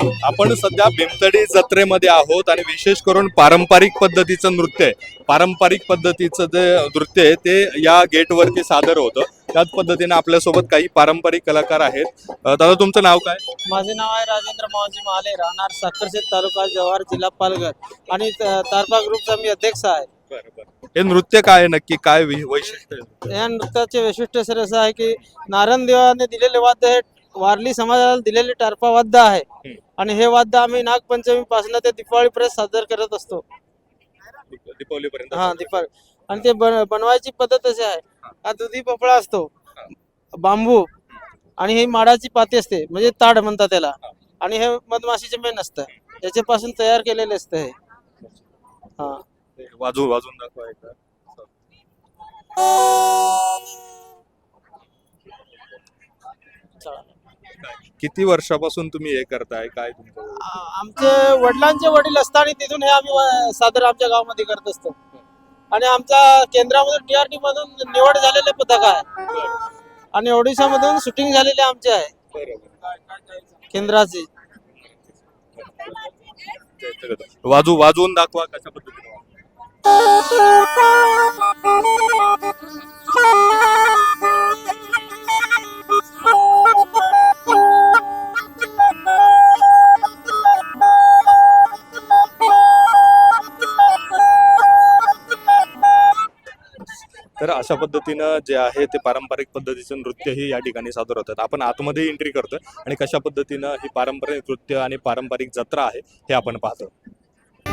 आपण सध्या भीमतडी जत्रेमध्ये आहोत आणि विशेष करून पारंपरिक पद्धतीचं नृत्य आहे. पारंपरिक पद्धतीचं जे नृत्य आहे ते या गेटवरती सादर होतं. त्याच पद्धतीने आपल्यासोबत काही पारंपरिक कलाकार आहेत. दादा तुमचं नाव काय? माझे नाव आहे राजेंद्र मावजी महाले राहणार साखरशेत तालुका जव्हार जिल्हा पालघर. आणि तारपा ग्रुपचा मी अध्यक्ष आहे. हे नृत्य काय आहे नक्की? काय वैशिष्ट्य? या नृत्याचे वैशिष्ट्य सर असं आहे की नारायणदेवाने दिलेले वाद्य हे वारली समाजाला दिलेले टारपा वाद्य आहे. आणि हे वाद्य आम्ही नागपंचमी पासून ते दिपावळीपर्यंत सादर करत असतो. दीपावलीपर्यंत हा दिपावळी आणि ते बन- बनवायची पद्धत अशी आहे. हा. दुधी पोपळा असतो. बांबू. आणि ही माडाची पाती असते. म्हणजे ताड म्हणतात त्याला. आणि हे मधमाशीचे मेन असतं. याच्यापासून तयार केलेले असतं हे. हा. ते वाजवून वाजवून किती वर्षापासून तुम्ही हे करताय? काय तुमचं? आमचे वडिलांचे वडील असताना तिथून हे आम्ही व- सादर आमच्या गावामध्ये करत असतो. आणि आमच्या केंद्रामधून टीआरटी मधून निवड झालेले पथक आहे. आणि ओडिशा मधून शूटिंग झालेले आमचे आहे. केंद्राचे. वाजू वाजवून दाखवा कशा पद्धतीने तर अशा पद्धतीनं जे आहे ते पारंपरिक पद्धतीचं नृत्यही या ठिकाणी सादर होतात. आपण आतमध्ये एंट्री करतोय आणि कशा पद्धतीनं ही पारंपरिक नृत्य आणि पारंपरिक जत्रा आहे हे आपण पाहतो